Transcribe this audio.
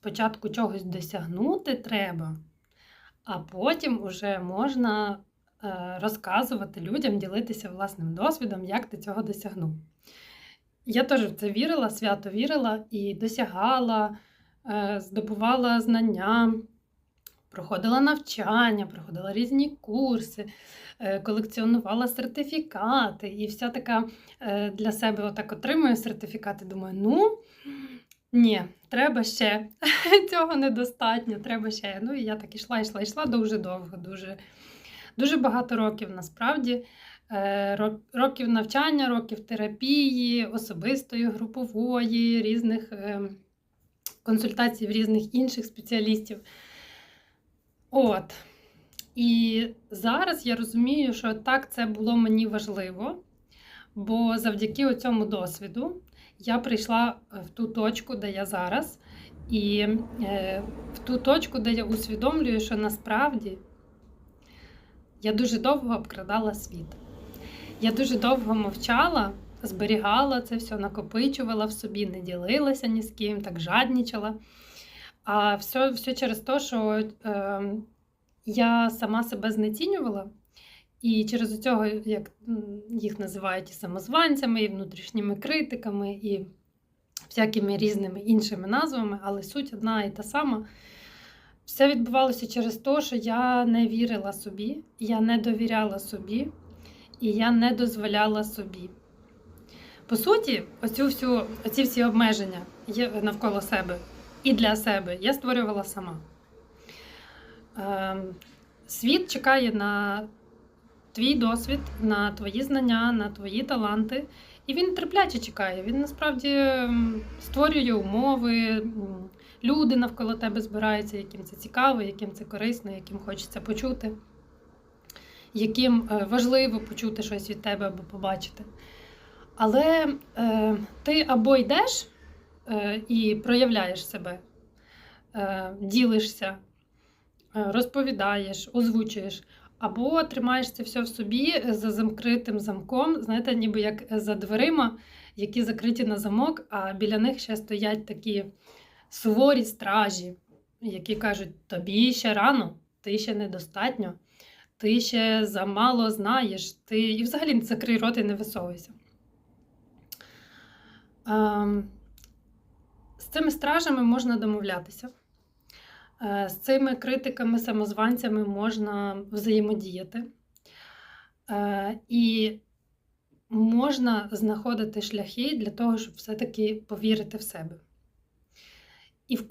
спочатку чогось досягнути треба, а потім уже можна е, розказувати людям, ділитися власним досвідом, як ти цього досягнув. Я теж в це вірила, свято вірила і досягала, е, здобувала знання, проходила навчання, проходила різні курси, е, колекціонувала сертифікати. І вся така для себе отак отримую сертифікати. Думаю, ну ні, треба ще. Цього недостатньо, треба ще. Ну і я так ішла, йшла, йшла дуже довго, дуже, дуже багато років насправді. Е, Років навчання, років терапії, особистої, групової, різних е, консультацій в різних інших спеціалістів. От. І зараз я розумію, що так це було мені важливо, бо завдяки цьому досвіду я прийшла в ту точку, де я зараз, і е, в ту точку, де я усвідомлюю, що насправді я дуже довго обкрадала світ. Я дуже довго мовчала, зберігала це все, накопичувала в собі, не ділилася ні з ким, так жаднічала. А все, все через те, що е, я сама себе знецінювала, і через цього, як їх називають і самозванцями, і внутрішніми критиками, і всякими різними іншими назвами, але суть одна і та сама. Все відбувалося через те, що я не вірила собі, я не довіряла собі, і я не дозволяла собі. По суті, оцю всю, оці всі обмеження навколо себе і для себе я створювала сама. Ем, Світ чекає на твій досвід, на твої знання, на твої таланти. І він терпляче чекає. Він насправді створює умови, люди навколо тебе збираються, яким це цікаво, яким це корисно, яким хочеться почути, яким е, важливо почути щось від тебе або побачити. Але е, ти або йдеш е, і проявляєш себе, е, ділишся, е, розповідаєш, озвучуєш, або тримаєш це все в собі за замкритим замком, знаєте, ніби як за дверима, які закриті на замок, а біля них ще стоять такі суворі стражі, які кажуть: тобі ще рано, ти ще недостатньо, ти ще замало знаєш, ти і взагалі закрий рот і не висовуйся. Ем, З цими стражами можна домовлятися. Е, З цими критиками, самозванцями можна взаємодіяти. Е, І можна знаходити шляхи для того, щоб все-таки повірити в себе. І в.